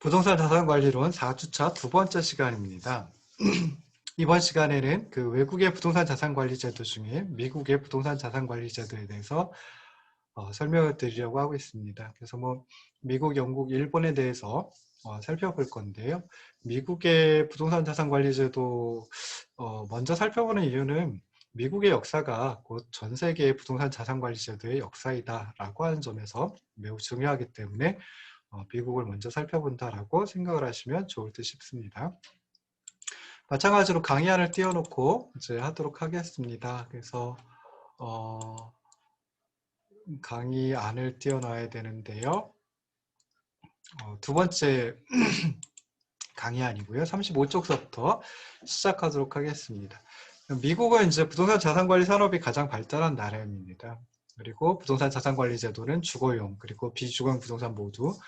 부동산 자산관리론 4주차 두 번째 시간입니다. 이번 시간에는 그 외국의 부동산 자산관리 제도 중에 미국의 부동산 자산관리 제도에 대해서 어, 설명을 드리려고 하고 있습니다. 그래서 뭐 미국, 영국, 일본에 대해서 어, 살펴볼 건데요. 미국의 부동산 자산관리 제도 어, 먼저 살펴보는 이유는 미국의 역사가 곧 전 세계의 부동산 자산관리 제도의 역사이다라고 하는 점에서 매우 중요하기 때문에 어, 미국을 먼저 살펴본다라고 생각을 하시면 좋을 듯 싶습니다. 마찬가지로 강의안을 띄워놓고 이제 하도록 하겠습니다. 그래서 어, 강의안을 띄워놔야 되는데요. 어, 두 번째 강의안이고요. 35쪽서부터 시작하도록 하겠습니다. 미국은 이제 부동산 자산관리 산업이 가장 발달한 나라입니다. 그리고 부동산 자산관리 제도는 주거용 그리고 비주거용 부동산 모두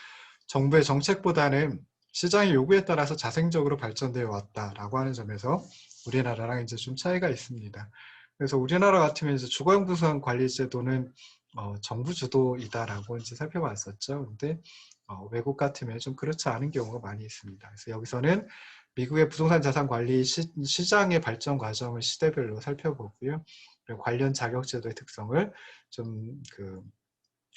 정부의 정책보다는 시장의 요구에 따라서 자생적으로 발전되어 왔다라고 하는 점에서 우리나라랑 이제 좀 차이가 있습니다. 그래서 우리나라 같으면 이제 주거용 부동산 관리 제도는 어, 정부 주도이다라고 이제 살펴봤었죠. 근데 어, 외국 같으면 좀 그렇지 않은 경우가 많이 있습니다. 그래서 여기서는 미국의 부동산 자산 관리 시, 장의 발전 과정을 시대별로 살펴보고요. 관련 자격제도의 특성을 좀 그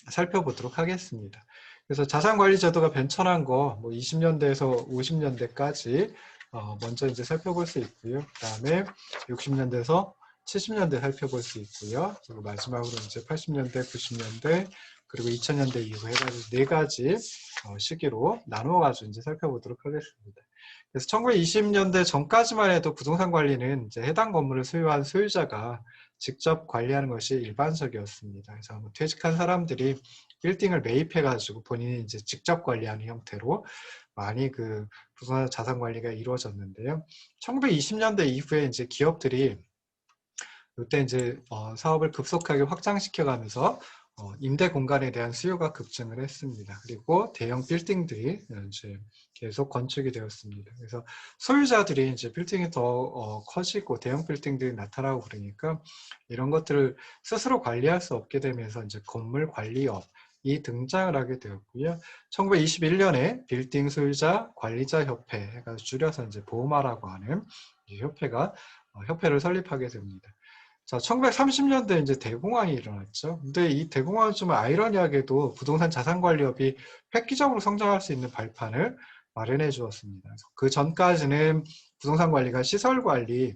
살펴보도록 하겠습니다. 그래서 자산관리 제도가 변천한 거, 뭐 20년대에서 50년대까지 어 먼저 이제 살펴볼 수 있고요. 그 다음에 60년대에서 70년대 살펴볼 수 있고요. 그리고 마지막으로 이제 80년대, 90년대, 그리고 2000년대 이후 해가지고 네 가지 어, 시기로 나누어가지고 이제 살펴보도록 하겠습니다. 그래서 1920년대 전까지만 해도 부동산 관리는 이제 해당 건물을 소유한 소유자가 직접 관리하는 것이 일반적이었습니다. 그래서 뭐 퇴직한 사람들이 빌딩을 매입해가지고 본인이 이제 직접 관리하는 형태로 많이 그 부동산 자산 관리가 이루어졌는데요. 1920년대 이후에 이제 기업들이 이때 이제 어, 사업을 급속하게 확장시켜가면서 어, 임대 공간에 대한 수요가 급증을 했습니다. 그리고 대형 빌딩들이 이제 계속 건축이 되었습니다. 그래서 소유자들이 이제 빌딩이 더 어, 커지고 대형 빌딩들이 나타나고 그러니까 이런 것들을 스스로 관리할 수 없게 되면서 이제 건물 관리업 이 등장을 하게 되었고요. 1921년에 빌딩 소유자 관리자 협회 해가 줄여서 이제 보마라고 하는 이 협회가 어, 협회를 설립하게 됩니다. 자, 1930년대 이제 대공황이 일어났죠. 근데 이 대공황은 좀 아이러니하게도 부동산 자산관리업이 획기적으로 성장할 수 있는 발판을 마련해 주었습니다. 그 전까지는 부동산 관리가 시설 관리,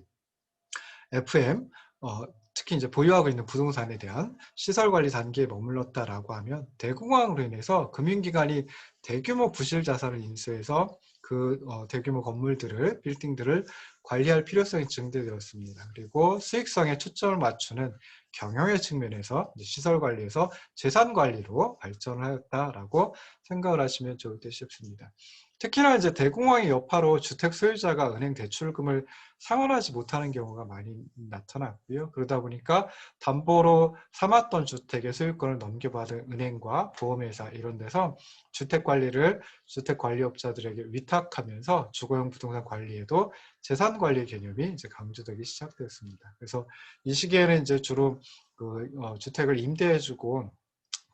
FM, 어, 특히 이제 보유하고 있는 부동산에 대한 시설 관리 단계에 머물렀다라고 하면 대공황으로 인해서 금융기관이 대규모 부실 자산을 인수해서 그 어, 대규모 건물들을 빌딩들을 관리할 필요성이 증대되었습니다. 그리고 수익성에 초점을 맞추는 경영의 측면에서 시설 관리에서 재산 관리로 발전을 하였다라고 생각을 하시면 좋을 듯 싶습니다. 특히나 이제 대공황의 여파로 주택 소유자가 은행 대출금을 상환하지 못하는 경우가 많이 나타났고요. 그러다 보니까 담보로 삼았던 주택의 소유권을 넘겨받은 은행과 보험회사 이런 데서 주택 관리를 주택 관리업자들에게 위탁하면서 주거용 부동산 관리에도 재산 관리 개념이 이제 강조되기 시작되었습니다. 그래서 이 시기에는 이제 주로 그 어, 주택을 임대해주고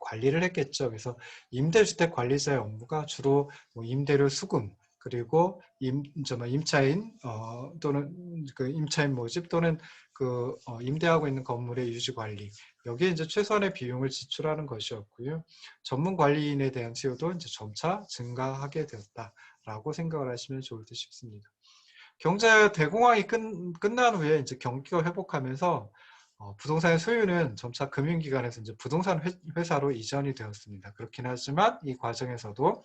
관리를 했겠죠. 그래서 임대주택 관리자의 업무가 주로 뭐 임대료 수금 그리고 임, 뭐 임차인 어, 또는 그 임차인 모집 또는 그 어, 임대하고 있는 건물의 유지 관리 여기에 이제 최선의 비용을 지출하는 것이었고요. 전문 관리인에 대한 수요도 이제 점차 증가하게 되었다라고 생각을 하시면 좋을 듯 싶습니다. 경제 대공황이 끝, 끝난 후에 이제 경기가 회복하면서 어, 부동산의 소유는 점차 금융기관에서 이제 부동산 회, 사로 이전이 되었습니다. 그렇긴 하지만 이 과정에서도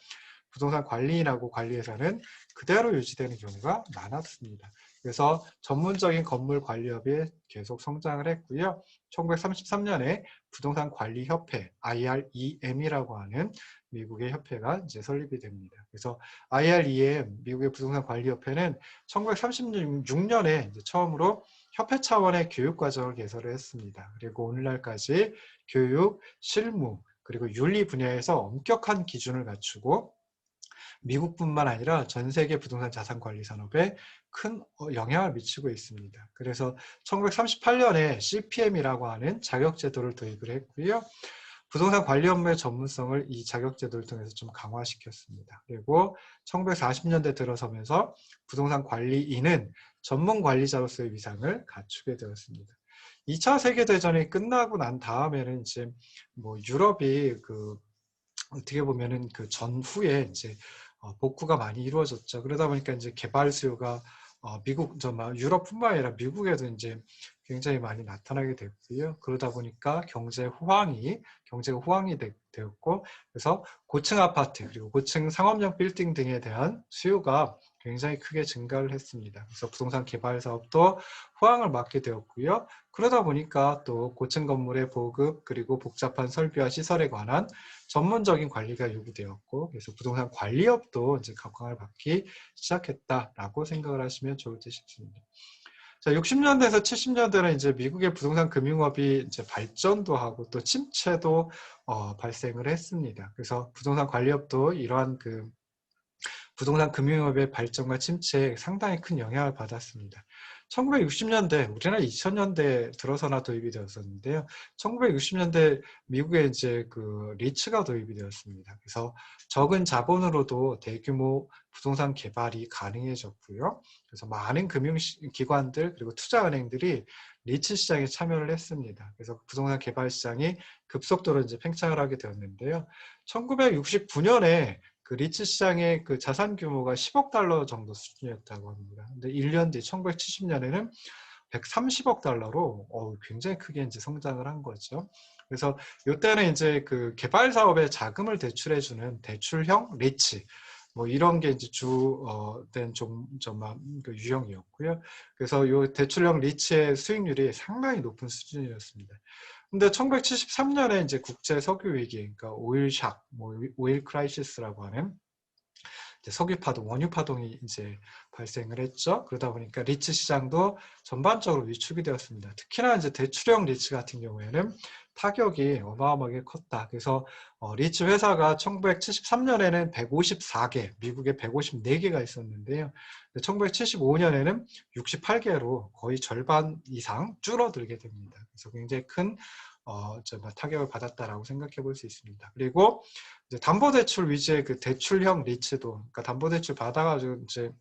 부동산 관리인하고 관리회사는 그대로 유지되는 경우가 많았습니다. 그래서 전문적인 건물 관리업이 계속 성장을 했고요. 1933년에 부동산 관리 협회 IREM이라고 하는 미국의 협회가 이제 설립이 됩니다. 그래서 IREM 미국의 부동산 관리 협회는 1936년에 이제 처음으로 협회 차원의 교육 과정을 개설을 했습니다. 그리고 오늘날까지 교육, 실무, 그리고 윤리 분야에서 엄격한 기준을 갖추고 미국뿐만 아니라 전 세계 부동산 자산 관리 산업에 큰 어, 영향을 미치고 있습니다. 그래서 1938년에 CPM이라고 하는 자격 제도를 도입을 했고요. 부동산 관리 업무의 전문성을 이 자격제도를 통해서 좀 강화시켰습니다. 그리고 1940년대 들어서면서 부동산 관리인은 전문 관리자로서의 위상을 갖추게 되었습니다. 2차 세계대전이 끝나고 난 다음에는 이제 뭐 유럽이 그 어떻게 보면은 그 전후에 이제 어, 복구가 많이 이루어졌죠. 그러다 보니까 이제 개발 수요가 어, 미국, 저 유럽뿐만 아니라 미국에도 이제 굉장히 많이 나타나게 됐고요. 그러다 보니까 경제 호황이 경제가 호황이 되, 었고 그래서 고층 아파트 그리고 고층 상업용 빌딩 등에 대한 수요가 굉장히 크게 증가를 했습니다. 그래서 부동산 개발 사업도 호황을 맞게 되었고요. 그러다 보니까 또 고층 건물의 보급 그리고 복잡한 설비와 시설에 관한 전문적인 관리가 요구되었고 그래서 부동산 관리업도 이제 각광을 받기 시작했다라고 생각을 하시면 좋을 듯 싶습니다. 자, 60년대에서 70년대는 이제 미국의 부동산 금융업이 이제 발전도 하고 또 침체도 어, 발생을 했습니다. 그래서 부동산 관리업도 이러한 그 부동산 금융업의 발전과 침체에 상당히 큰 영향을 받았습니다. 1960년대, 우리나라 2000년대 들어서나 도입이 되었었는데요. 1960년대 미국에 이제 그 리츠가 도입이 되었습니다. 그래서 적은 자본으로도 대규모 부동산 개발이 가능해졌고요. 그래서 많은 금융기관들 그리고 투자은행들이 리츠 시장에 참여를 했습니다. 그래서 부동산 개발 시장이 급속도로 이제 팽창을 하게 되었는데요. 1969년에 그 리츠 시장의 그 자산 규모가 10억 달러 정도 수준이었다고 합니다. 근데 1년 뒤 1970년에는 130억 달러로 어, 굉장히 크게 이제 성장을 한 거죠. 그래서 이때는 이제 그 개발 사업에 자금을 대출해주는 대출형 리츠 뭐 이런 게 이제 주된 좀, 좀그 유형이었고요. 그래서 이 대출형 리츠의 수익률이 상당히 높은 수준이었습니다. 근데 1973년에 이제 국제 석유 위기, 그러니까 오일 샥, 뭐 오일 크라이시스라고 하는 석유 파동, 원유 파동이 이제 발생을 했죠. 그러다 보니까 리츠 시장도 전반적으로 위축이 되었습니다. 특히나 이제 대출형 리츠 같은 경우에는 타격이 어마어마하게 컸다. 그래서 어, 리츠 회사가 1973년에는 154개, 미국에 154개가 있었는데요. 1975년에는 68개로 거의 절반 이상 줄어들게 됩니다. 그래서 굉장히 큰 어, 타격을 받았다라고 생각해 볼 수 있습니다. 그리고 담보대출 위주의 그 대출형 리츠도, 그러니까 담보대출 받아가지고 이제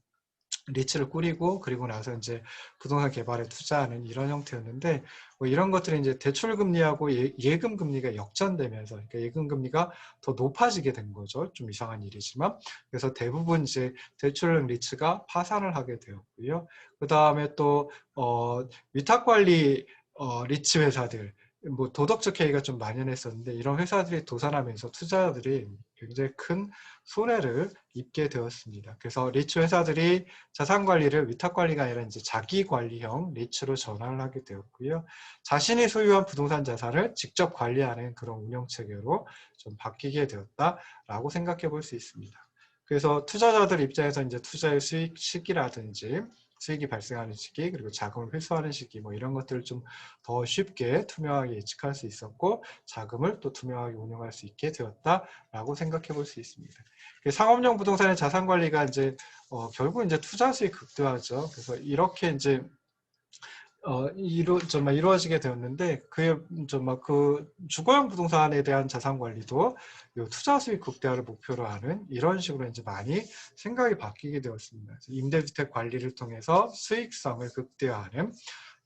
리츠를 꾸리고 그리고 나서 이제 부동산 개발에 투자하는 이런 형태였는데 뭐 이런 것들이 이제 대출 금리하고 예, 금 금리가 역전되면서 그러니까 예금 금리가 더 높아지게 된 거죠. 좀 이상한 일이지만 그래서 대부분 이제 대출 리츠가 파산을 하게 되었고요. 그 다음에 또 어, 위탁 관리 어, 리츠 회사들 뭐 도덕적 해이가 좀 만연했었는데 이런 회사들이 도산하면서 투자자들이 굉장히 큰 손해를 입게 되었습니다. 그래서 리츠 회사들이 자산 관리를 위탁 관리가 아니라 이제 자기 관리형 리츠로 전환을 하게 되었고요. 자신이 소유한 부동산 자산을 직접 관리하는 그런 운영 체계로 좀 바뀌게 되었다라고 생각해 볼 수 있습니다. 그래서 투자자들 입장에서 이제 투자의 수익 시기라든지 수익이 발생하는 시기 그리고 자금을 회수하는 시기 뭐 이런 것들을 좀 더 쉽게 투명하게 예측할 수 있었고 자금을 또 투명하게 운영할 수 있게 되었다라고 생각해 볼 수 있습니다. 그 상업용 부동산의 자산 관리가 이제 어, 결국 이제 투자 수익 극대화죠. 그래서 이렇게 이제 어, 이루, 정말 이루어지게 되었는데, 그, 정말 그 주거용 부동산에 대한 자산 관리도 요 투자 수익 극대화를 목표로 하는 이런 식으로 이제 많이 생각이 바뀌게 되었습니다. 임대주택 관리를 통해서 수익성을 극대화하는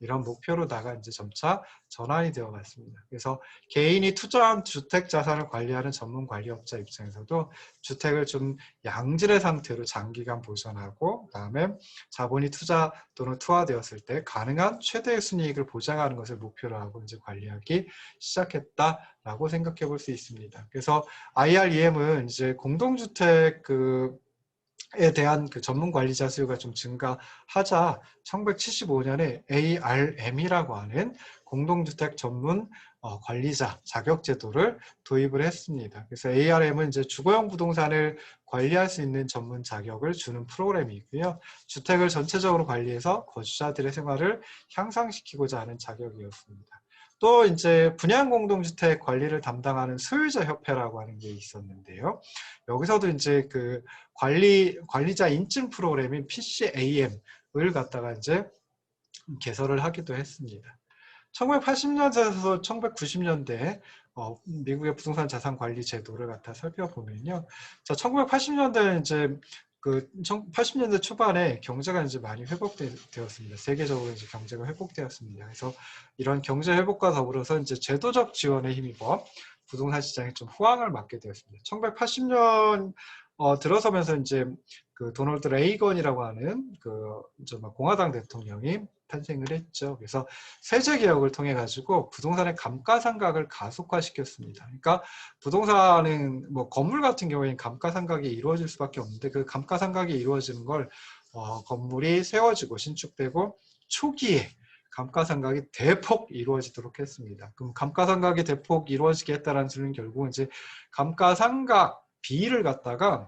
이런 목표로다가 이제 점차 전환이 되어 갔습니다. 그래서 개인이 투자한 주택 자산을 관리하는 전문 관리업자 입장에서도 주택을 좀 양질의 상태로 장기간 보존하고 그다음에 자본이 투자 또는 투하되었을 때 가능한 최대의 순이익을 보장하는 것을 목표로 하고 이제 관리하기 시작했다라고 생각해 볼 수 있습니다. 그래서 IREM은 이제 공동주택 그 에 대한 그 전문 관리자 수요가 좀 증가하자 1975년에 ARM이라고 하는 공동주택 전문 어, 관리자 자격 제도를 도입을 했습니다. 그래서 ARM은 이제 주거용 부동산을 관리할 수 있는 전문 자격을 주는 프로그램이고요. 주택을 전체적으로 관리해서 거주자들의 생활을 향상시키고자 하는 자격이었습니다. 또 이제 분양 공동주택 관리를 담당하는 소유자 협회라고 하는 게 있었는데요. 여기서도 이제 그 관리 관리자 인증 프로그램인 PCAM을 갖다가 이제 개설을 하기도 했습니다. 1980년대에서 1990년대 어, 미국의 부동산 자산 관리 제도를 갖다 살펴보면요. 자, 1980년대 이제 그 80년대 초반에 경제가 이제 많이 회복되었습니다. 세계적으로 이제 경제가 회복되었습니다. 그래서 이런 경제 회복과 더불어서 이제 제도적 지원에 힘입어 부동산 시장에 좀 호황을 맞게 되었습니다. 1980년 어, 들어서면서 이제 그 도널드 레이건이라고 하는 그 공화당 대통령이 탄생을 했죠. 그래서 세제 개혁을 통해 가지고 부동산의 감가상각을 가속화시켰습니다. 그러니까 부동산은 뭐 건물 같은 경우에는 감가상각이 이루어질 수밖에 없는데 그 감가상각이 이루어지는 걸 어, 건물이 세워지고 신축되고 초기에 감가상각이 대폭 이루어지도록 했습니다. 그럼 감가상각이 대폭 이루어지게 했다는 소리는 결국은 이제 감가상각 비를 갖다가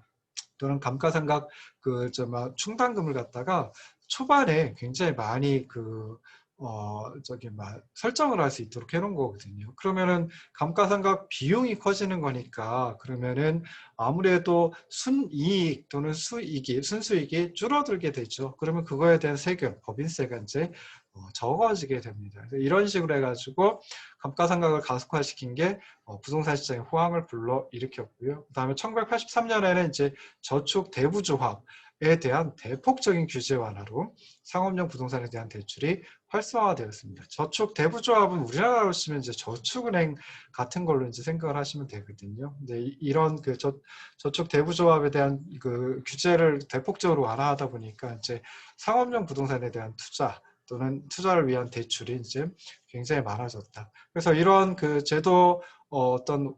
또는 감가상각 그저 충당금을 갖다가 초반에 굉장히 많이 그, 어, 저기, 막, 설정을 할 수 있도록 해놓은 거거든요. 그러면은 감가상각 비용이 커지는 거니까, 그러면은 아무래도 순이익 또는 수익이, 순수익이 줄어들게 되죠. 그러면 그거에 대한 세금, 법인세가 이제 어, 적어지게 됩니다. 이런 식으로 해가지고 감가상각을 가속화시킨 게 어, 부동산 시장의 호황을 불러 일으켰고요. 그 다음에 1983년에는 이제 저축 대부조합, 에 대한 대폭적인 규제 완화로 상업용 부동산에 대한 대출이 활성화되었습니다. 저축 대부조합은 우리나라로 치면 이제 저축은행 같은 걸로 이제 생각을 하시면 되거든요. 근데 이런 그 저, 저축 대부조합에 대한 그 규제를 대폭적으로 완화하다 보니까 이제 상업용 부동산에 대한 투자 또는 투자를 위한 대출이 이제 굉장히 많아졌다. 그래서 이런 그 제도 어, 어떤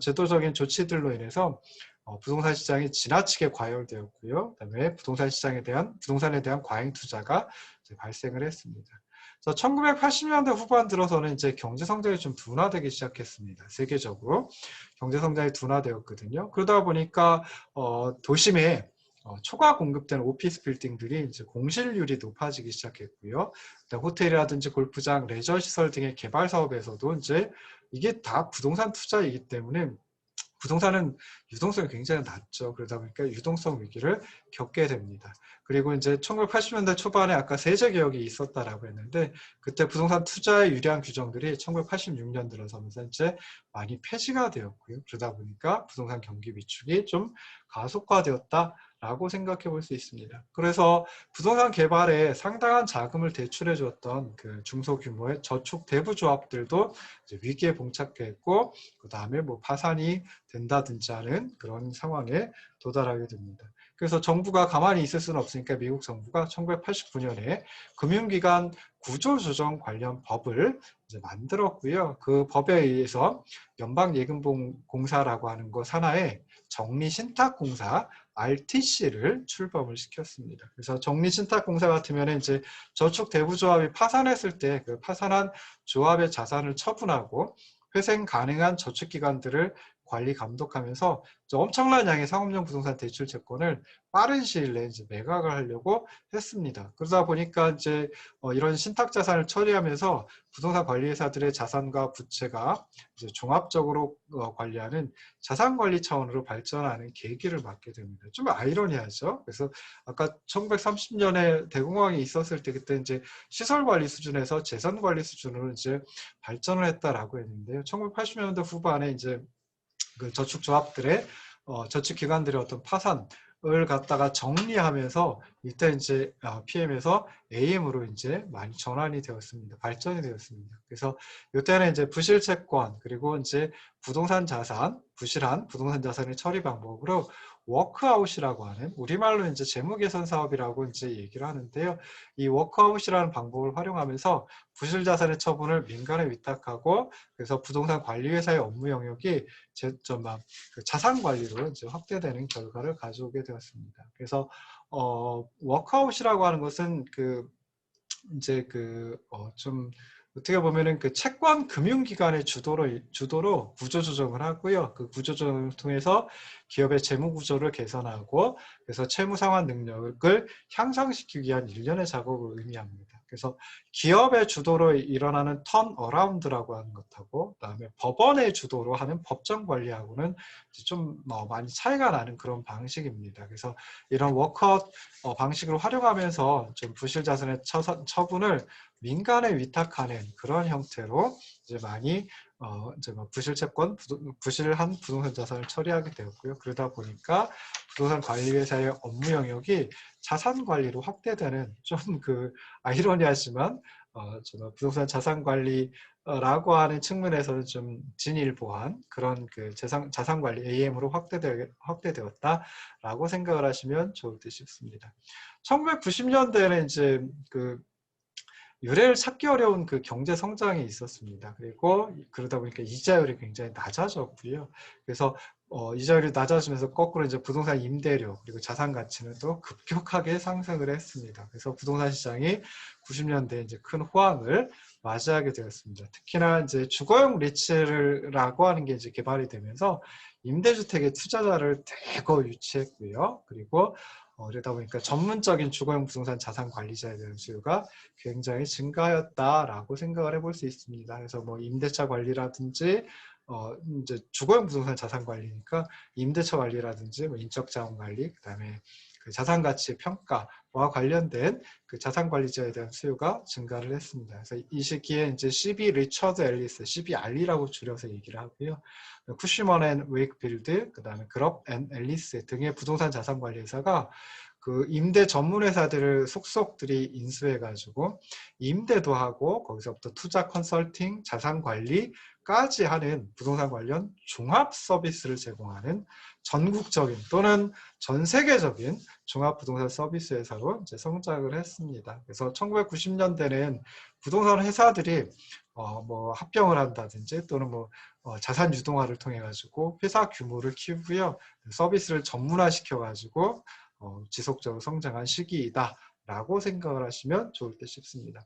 제도적인 조치들로 인해서 어, 부동산 시장이 지나치게 과열되었고요. 그다음에 부동산 시장에 대한 부동산에 대한 과잉 투자가 발생을 했습니다. 자, 1980년대 후반 들어서는 이제 경제 성장이 좀 둔화되기 시작했습니다. 세계적으로 경제 성장이 둔화되었거든요. 그러다 보니까 어, 도심에 어, 초과 공급되는 오피스 빌딩들이 이제 공실률이 높아지기 시작했고요. 호텔이라든지 골프장, 레저 시설 등의 개발 사업에서도 이제 이게 다 부동산 투자이기 때문에 부동산은 유동성이 굉장히 낮죠. 그러다 보니까 유동성 위기를 겪게 됩니다. 그리고 이제 1980년대 초반에 아까 세제 개혁이 있었다라고 했는데 그때 부동산 투자의 유리한 규정들이 1986년 들어서면서 이제 많이 폐지가 되었고요. 그러다 보니까 부동산 경기 위축이 좀 가속화되었다. 라고 생각해 볼 수 있습니다. 그래서 부동산 개발에 상당한 자금을 대출해 줬던 그 중소규모의 저축 대부조합들도 위기에 봉착했고 그 다음에 뭐 파산이 된다든지 하는 그런 상황에 도달하게 됩니다. 그래서 정부가 가만히 있을 수는 없으니까 미국 정부가 1989년에 금융기관 구조조정 관련 법을 이제 만들었고요. 그 법에 의해서 연방예금공사라고 하는 것 하나에 정리신탁공사 RTC를 출범을 시켰습니다. 그래서 정리신탁공사 같으면 이제 저축 대부조합이 파산했을 때 그 파산한 조합의 자산을 처분하고 회생 가능한 저축기관들을 관리 감독하면서 엄청난 양의 상업용 부동산 대출 채권을 빠른 시일 내에 이제 매각을 하려고 했습니다. 그러다 보니까 이제 어 이런 신탁 자산을 처리하면서 부동산 관리회사들의 자산과 부채가 이제 종합적으로 어 관리하는 자산 관리 차원으로 발전하는 계기를 맞게 됩니다. 좀 아이러니하죠. 그래서 아까 1930년에 대공황이 있었을 때 그때 이제 시설 관리 수준에서 재산 관리 수준으로 이제 발전을 했다라고 했는데요. 1980년대 후반에 이제 그 저축 조합들의 어, 저축 기관들의 어떤 파산을 갖다가 정리하면서 이때 이제 PM에서 AM으로 이제 많이 전환이 되었습니다. 발전이 되었습니다. 그래서 이때는 이제 부실 채권 그리고 이제 부동산 자산, 부실한 부동산 자산의 처리 방법으로 워크아웃이라고 하는 우리말로 이제 재무 개선 사업이라고 이제 얘기를 하는데요. 이 워크아웃이라는 방법을 활용하면서 부실 자산의 처분을 민간에 위탁하고 그래서 부동산 관리 회사의 업무 영역이 제점만 그 자산 관리로 이제 확대되는 결과를 가져오게 되었습니다. 그래서 어 워크아웃이라고 하는 것은 그 이제 그어좀 어떻게 보면은 그 채권 금융기관의 주도로 주도로 구조 조정을 하고요. 그 구조 조정을 통해서 기업의 재무 구조를 개선하고 그래서 채무 상환 능력을 향상시키기 위한 일련의 작업을 의미합니다. 그래서 기업의 주도로 일어나는 턴 어라운드라고 하는 것하고 그다음에 법원의 주도로 하는 법정 관리하고는 좀 어, 많이 차이가 나는 그런 방식입니다. 그래서 이런 워커 어, 방식을 활용하면서 좀 부실 자산의 처분을 민간에 위탁하는 그런 형태로 이제 많이 어, 이제 뭐 부실 채권, 부실한 부동산 자산을 처리하게 되었고요. 그러다 보니까 부동산 관리회사의 업무 영역이 자산 관리로 확대되는 좀 그 아이러니하지만 어, 좀 부동산 자산 관리 라고 하는 측면에서는 좀 진일보한 그런 그 자산, 자산 관리 AM으로 확대되, 확대되었다라고 생각을 하시면 좋을 듯 싶습니다. 1990년대에는 이제 그 유례를 찾기 어려운 그 경제 성장이 있었습니다. 그리고 그러다 보니까 이자율이 굉장히 낮아졌고요. 그래서 어, 이자율이 낮아지면서 거꾸로 이제 부동산 임대료 그리고 자산 가치는 또 급격하게 상승을 했습니다. 그래서 부동산 시장이 90년대 이제 큰 호황을 맞이하게 되었습니다. 특히나 이제 주거용 리츠라고 하는 게 이제 개발이 되면서 임대주택의 투자자를 대거 유치했고요. 그리고 어, 그러다 보니까 전문적인 주거용 부동산 자산 관리자에 대한 수요가 굉장히 증가하였다라고 생각을 해볼 수 있습니다. 그래서 뭐 임대차 관리라든지 어, 이제 주거용 부동산 자산 관리니까 임대차 관리라든지 뭐 인적 자원 관리, 그다음에 그 자산 가치 평가와 관련된 그 자산 관리자에 대한 수요가 증가를 했습니다. 그래서 이 시기에 이제 CB 리처드 앨리스, CBR이라고 줄여서 얘기를 하고요. 쿠시먼 앤 웨이크필드, 그다음에 그럽 앤 앨리스 등의 부동산 자산 관리 회사가 그 임대 전문 회사들을 속속들이 인수해가지고 임대도 하고 거기서부터 투자 컨설팅, 자산 관리까지 하는 부동산 관련 종합 서비스를 제공하는 전국적인 또는 전 세계적인 종합 부동산 서비스 회사로 이제 성장을 했습니다. 그래서 1990년대는 부동산 회사들이 어, 뭐 합병을 한다든지 또는 뭐 어, 자산 유동화를 통해 가지고 회사 규모를 키우고요 서비스를 전문화 시켜 가지고 어, 지속적으로 성장한 시기이다 라고 생각을 하시면 좋을 듯 싶습니다.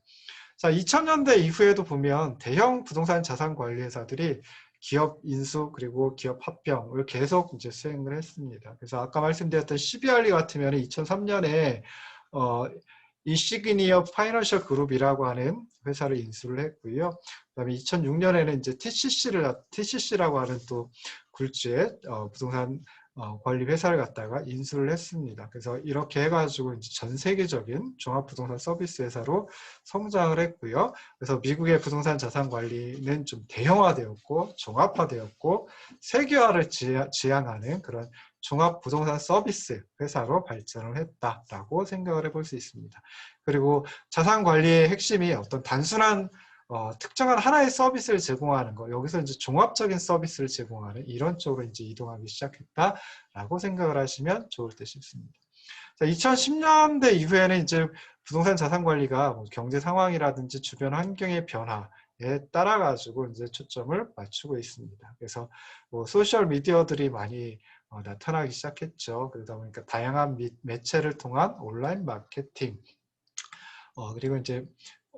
자 2000년대 이후에도 보면 대형 부동산 자산 관리 회사들이 기업 인수 그리고 기업 합병을 계속 이제 수행을 했습니다. 그래서 아까 말씀드렸던 CBRE 같으면 2003년에 어, 이시그니어 파이낸셜 그룹이라고 하는 회사를 인수를 했고요. 그다음에 2006년에는 이제 TCC를 TCC라고 하는 또 굴지의 어, 부동산 어, 관리 회사를 갖다가 인수를 했습니다. 그래서 이렇게 해가지고 전 세계적인 종합부동산 서비스 회사로 성장을 했고요. 그래서 미국의 부동산 자산 관리는 좀 대형화되었고 종합화되었고 세계화를 지향하는 그런 종합 부동산 서비스 회사로 발전을 했다라고 생각을 해볼 수 있습니다. 그리고 자산 관리의 핵심이 어떤 단순한 어, 특정한 하나의 서비스를 제공하는 거 여기서 이제 종합적인 서비스를 제공하는 이런 쪽으로 이제 이동하기 시작했다라고 생각을 하시면 좋을 듯 싶습니다. 자, 2010년대 이후에는 이제 부동산 자산 관리가 뭐 경제 상황이라든지 주변 환경의 변화 에 따라 가지고 이제 초점을 맞추고 있습니다. 그래서 뭐 소셜 미디어들이 많이 어, 나타나기 시작했죠. 그러다 보니까 다양한 미, 매체를 통한 온라인 마케팅 어, 그리고 이제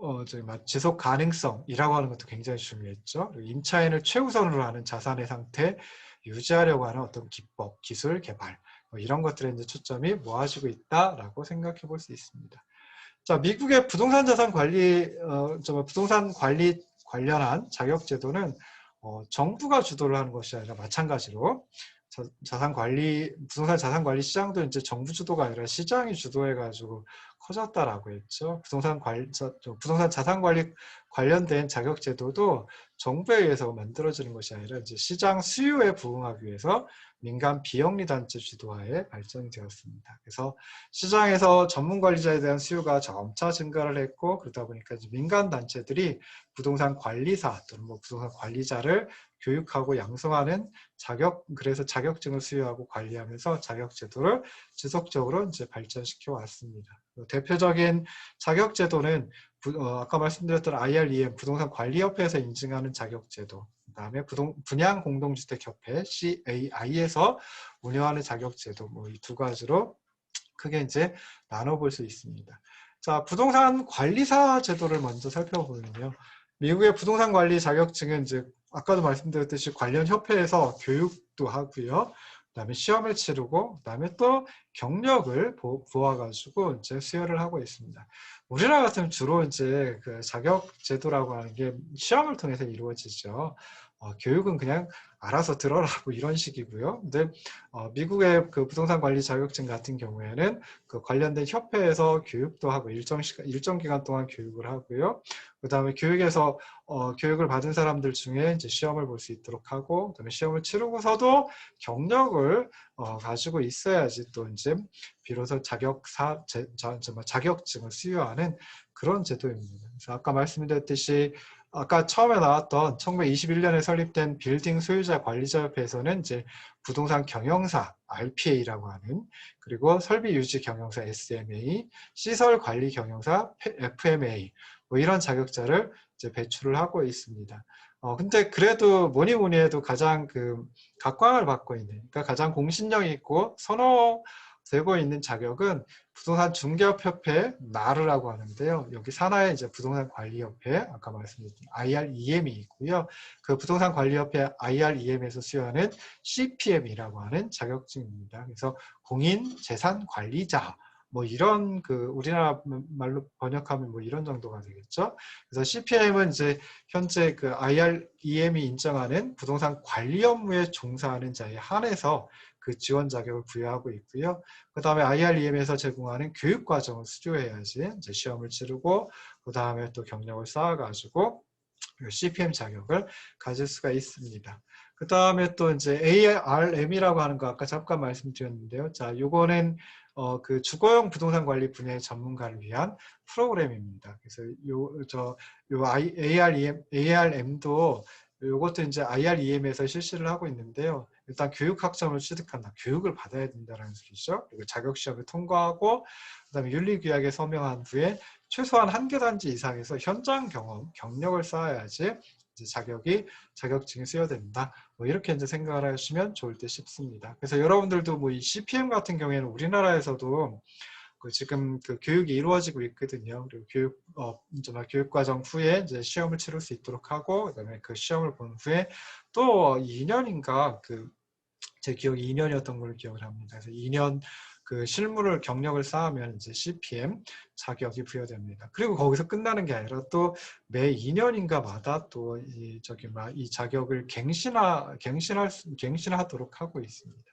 어, 저기 지속 가능성이라고 하는 것도 굉장히 중요했죠. 임차인을 최우선으로 하는 자산의 상태 유지하려고 하는 어떤 기법, 기술 개발 뭐 이런 것들에 이제 초점이 모아지고 있다라고 생각해 볼 수 있습니다. 자, 미국의 부동산 자산 관리, 어, 저 부동산 관리 관련한 자격 제도는 어, 정부가 주도를 하는 것이 아니라 마찬가지로 자, 산 관리 부동산 자산 관리 시장도 이제 정부 주도가 아니라 시장이 주도해 가지고 커졌다라고 했죠. 부동산 관리 부동산 자산 관리 관련된 자격 제도도 정부에 의해서 만들어지는 것이 아니라 이제 시장 수요에 부응하기 위해서 민간 비영리 단체 주도하에 발전이 되었습니다. 그래서 시장에서 전문 관리자에 대한 수요가 점차 증가를 했고 그러다 보니까 민간 단체들이 부동산 관리사 또는 뭐 부동산 관리자를 교육하고 양성하는 자격 그래서 자격증을 수여하고 관리하면서 자격 제도를 지속적으로 이제 발전시켜 왔습니다. 대표적인 자격 제도는 어, 아까 말씀드렸던 IREM 부동산 관리협회에서 인증하는 자격 제도 그 다음에 분양 공동주택협회 CAI에서 운영하는 자격제도 뭐 이 두 가지로 크게 이제 나눠볼 수 있습니다. 자 부동산 관리사 제도를 먼저 살펴보면요. 미국의 부동산 관리 자격증은 이제 아까도 말씀드렸듯이 관련 협회에서 교육도 하고요. 그다음에 시험을 치르고 그다음에 또 경력을 보, 보아가지고 이제 수여를 하고 있습니다. 우리나라 같으면 주로 이제 그 자격 제도라고 하는 게 시험을 통해서 이루어지죠. 어, 교육은 그냥 알아서 들어라 뭐 이런 식이고요. 근데 어, 미국의 그 부동산 관리 자격증 같은 경우에는 그 관련된 협회에서 교육도 하고 일정 시간 일정 기간 동안 교육을 하고요. 그다음에 교육에서 어, 교육을 받은 사람들 중에 이제 시험을 볼 수 있도록 하고 그다음에 시험을 치르고서도 경력을 어, 가지고 있어야지 또 이제 비로소 자격사 제, 자, 뭐 자격증을 수여하는 그런 제도입니다. 그래서 아까 말씀드렸듯이 아까 처음에 나왔던 1921년에 설립된 빌딩 소유자 관리자 협회에서는 이제 부동산 경영사 RPA라고 하는 그리고 설비 유지 경영사 SMA, 시설 관리 경영사 FMA 뭐 이런 자격자를 이제 배출을 하고 있습니다. 어 근데 그래도 뭐니 뭐니 해도 가장 그 각광을 받고 있는 그러니까 가장 공신력 있고 선호 되고 있는 자격은 부동산 중개업협회 나르라고 하는데요. 여기 산하에 이제 부동산 관리협회 아까 말씀드린 IREM이 있고요. 그 부동산 관리협회 IREM에서 수여하는 CPM이라고 하는 자격증입니다. 그래서 공인 재산 관리자 뭐 이런 그 우리나라 말로 번역하면 뭐 이런 정도가 되겠죠. 그래서 CPM은 이제 현재 그 IREM이 인정하는 부동산 관리 업무에 종사하는 자에 한해서 그 지원 자격을 부여하고 있고요. 그 다음에 IREM에서 제공하는 교육 과정을 수료해야지 이제 시험을 치르고 그 다음에 또 경력을 쌓아가지고 CPM 자격을 가질 수가 있습니다. 그 다음에 또 이제 ARM이라고 하는 거 아까 잠깐 말씀드렸는데요. 자, 요거는 어, 그 주거용 부동산 관리 분야의 전문가를 위한 프로그램입니다. 그래서 요, 저, 요 AREM, ARM도 요것도 이제 IREM에서 실시를 하고 있는데요. 일단 교육 학점을 취득한다. 교육을 받아야 된다는 소리죠. 그리고 자격 시험을 통과하고 그다음에 윤리 규약에 서명한 후에 최소한 한개 단지 이상에서 현장 경험, 경력을 쌓아야지 자격이 자격증이 수여된다. 뭐 이렇게 이제 생각을 하시면 좋을 듯 싶습니다. 그래서 여러분들도 뭐 이 CPM 같은 경우에는 우리나라에서도 그 지금 그 교육이 이루어지고 있거든요. 그리고 교육 어 이제 막 교육 과정 후에 이제 시험을 치를 수 있도록 하고 그다음에 그 시험을 본 후에 또 2년인가 그 제 기억이 2년이었던 걸로 기억을 합니다. 그래서 2년 그 실무를 경력을 쌓으면 이제 CPM 자격이 부여됩니다. 그리고 거기서 끝나는 게 아니라 또 매 2년인가마다 또 이 저기 막 이 자격을 갱신하 갱신할 수, 갱신하도록 하고 있습니다.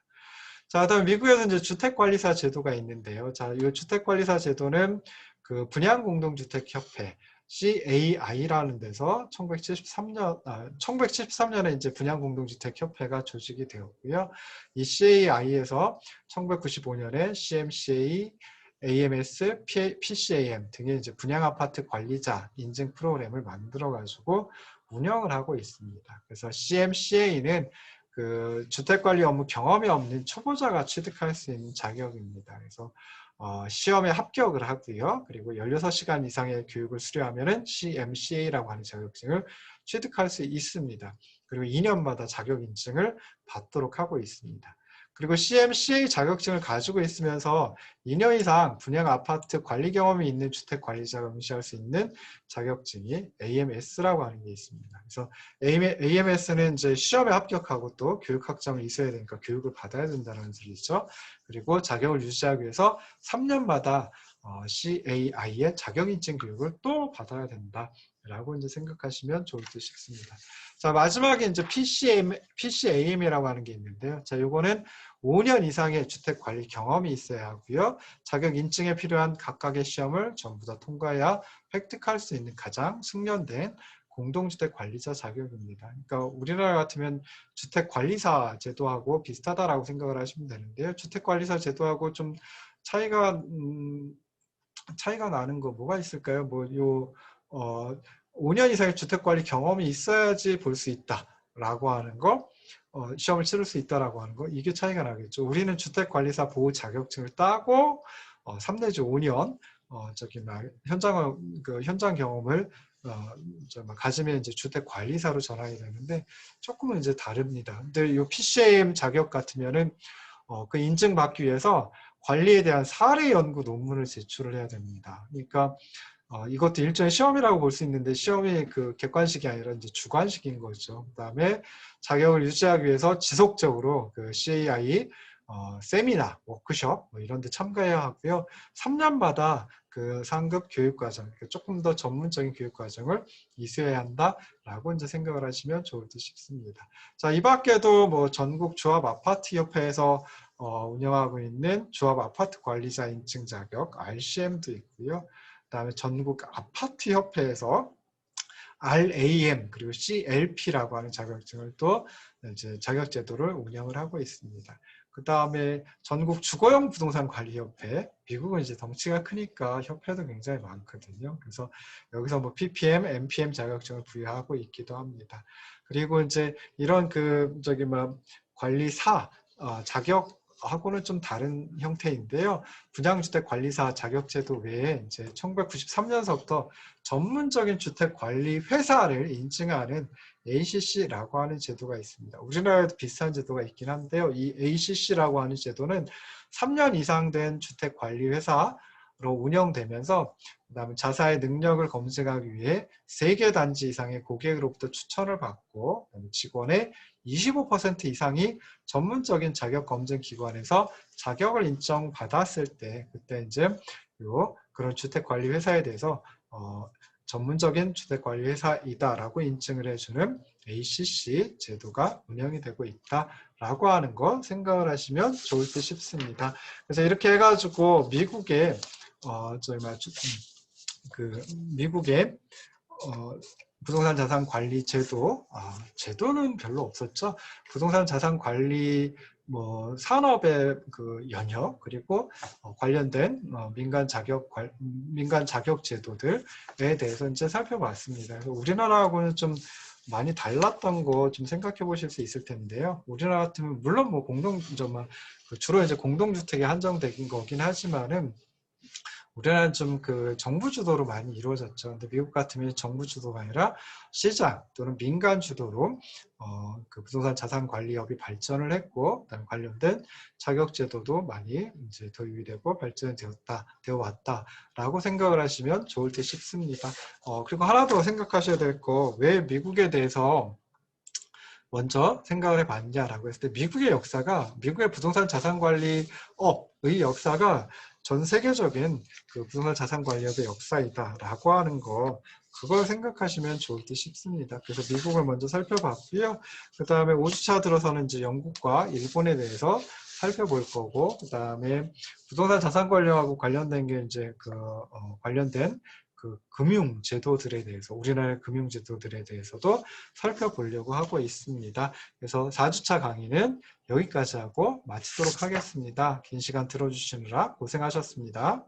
자, 다음 미국에서 이제 주택관리사 제도가 있는데요. 자, 이 주택관리사 제도는 그 분양공동주택협회 CAI라는 데서 1973년, 아, 1973년에 이제 분양공동주택협회가 조직이 되었고요. 이 CAI에서 1995년에 CMCA, AMS, PCAM 등의 이제 분양아파트 관리자 인증 프로그램을 만들어가지고 운영을 하고 있습니다. 그래서 CMCA는 그 주택관리 업무 경험이 없는 초보자가 취득할 수 있는 자격입니다. 그래서 어, 시험에 합격을 하고요. 그리고 16시간 이상의 교육을 수료하면 CMCA라고 하는 자격증을 취득할 수 있습니다. 그리고 2년마다 자격 인증을 받도록 하고 있습니다. 그리고 CMCA 자격증을 가지고 있으면서 2년 이상 분양 아파트 관리 경험이 있는 주택 관리자가 응시할 수 있는 자격증이 AMS라고 하는 게 있습니다. 그래서 AMS는 이제 시험에 합격하고 또 교육 학점을 있어야 되니까 교육을 받아야 된다는 소리죠. 그리고 자격을 유지하기 위해서 3년마다 어, CAI의 자격인증 교육을 또 받아야 된다 라고 이제 생각하시면 좋을 듯 싶습니다. 자 마지막에 이제 PCAM, PCAM이라고 하는 게 있는데요. 자 요거는 5년 이상의 주택 관리 경험이 있어야 하고요. 자격 인증에 필요한 각각의 시험을 전부 다 통과해야 획득할 수 있는 가장 숙련된 공동주택 관리자 자격입니다. 그러니까 우리나라 같으면 주택 관리사 제도하고 비슷하다라고 생각을 하시면 되는데요. 주택 관리사 제도하고 좀 차이가 음, 차이가 나는 거 뭐가 있을까요? 뭐요 어, 5년 이상의 주택 관리 경험이 있어야지 볼 수 있다라고 하는 거. 어, 시험을 치를 수 있다라고 하는 거 이게 차이가 나겠죠. 우리는 주택관리사 보호 자격증을 따고 어, 3 내지 5년 어, 저기 막 현장 그 현장 경험을 어, 막 가지면 이제 주택 관리사로 전환이 되는데 조금은 이제 다릅니다. 근데 이 PCAM 자격 같으면은 어, 그 인증 받기 위해서 관리에 대한 사례 연구 논문을 제출을 해야 됩니다. 그러니까 어, 이것도 일종의 시험이라고 볼 수 있는데 시험이 그 객관식이 아니라 이제 주관식인 거죠. 그다음에 자격을 유지하기 위해서 지속적으로 그 CAI 어, 세미나, 워크숍 뭐 이런 데 참가해야 하고요. 3년마다 그 상급 교육 과정, 그러니까 조금 더 전문적인 교육 과정을 이수해야 한다라고 이제 생각을 하시면 좋을 듯 싶습니다. 자, 이 밖에도 뭐 전국 조합 아파트 협회에서 어, 운영하고 있는 조합 아파트 관리자 인증 자격 RCM도 있고요. 그다음에 전국 아파트 협회에서 RAM 그리고 CLP라고 하는 자격증을 또 이제 자격 제도를 운영을 하고 있습니다. 그 다음에 전국 주거용 부동산 관리 협회 미국은 이제 덩치가 크니까 협회도 굉장히 많거든요. 그래서 여기서 뭐 PPM, MPM 자격증을 부여하고 있기도 합니다. 그리고 이제 이런 그 저기 뭐 관리사 어, 자격 하고는 좀 다른 형태인데요. 분양주택 관리사 자격제도 외에 이제 1993년서부터 전문적인 주택 관리 회사를 인증하는 ACC라고 하는 제도가 있습니다. 우리나라에도 비슷한 제도가 있긴 한데요. 이 ACC라고 하는 제도는 3년 이상 된 주택 관리 회사로 운영되면서 그다음에 자사의 능력을 검증하기 위해 3개 단지 이상의 고객으로부터 추천을 받고 직원의 25% 이상이 전문적인 자격 검증 기관에서 자격을 인정받았을 때 그때 이제 요 그런 주택 관리 회사에 대해서 어, 전문적인 주택 관리 회사이다라고 인증을 해주는 ACC 제도가 운영이 되고 있다라고 하는 거 생각을 하시면 좋을 듯 싶습니다. 그래서 이렇게 해가지고 미국의 어 저희 말그 미국의 어 부동산 자산 관리 제도, 아, 제도는 별로 없었죠. 부동산 자산 관리 뭐 산업의 그 연역 그리고 어, 관련된 어, 민간 자격 관, 민간 자격 제도들에 대해서 이제 살펴봤습니다. 그래서 우리나라하고는 좀 많이 달랐던 거 좀 생각해 보실 수 있을 텐데요. 우리나라 같으면 물론 뭐 공동점만 그 주로 이제 공동주택에 한정된 거긴 하지만은 우리나라는 좀 그 정부 주도로 많이 이루어졌죠. 근데 미국 같으면 정부 주도가 아니라 시장 또는 민간 주도로 어, 그 부동산 자산 관리업이 발전을 했고, 그다음 관련된 자격 제도도 많이 이제 도입이 되고 발전되었다, 되어 왔다라고 생각을 하시면 좋을 듯 싶습니다. 어, 그리고 하나 더 생각하셔야 될 거, 왜 미국에 대해서 먼저 생각을 해봤냐라고 했을 때 미국의 역사가 미국의 부동산 자산 관리업의 역사가 전 세계적인 그 부동산 자산 관리업의 역사이다라고 하는 거 그걸 생각하시면 좋을 듯 싶습니다. 그래서 미국을 먼저 살펴봤고요. 그 다음에 5주차 들어서는 이제 영국과 일본에 대해서 살펴볼 거고 그 다음에 부동산 자산 관리하고 관련된 게 이제 그 어, 관련된 그 금융 제도들에 대해서 우리나라의 금융 제도들에 대해서도 살펴보려고 하고 있습니다. 그래서 4주차 강의는 여기까지 하고 마치도록 하겠습니다. 긴 시간 들어주시느라 고생하셨습니다.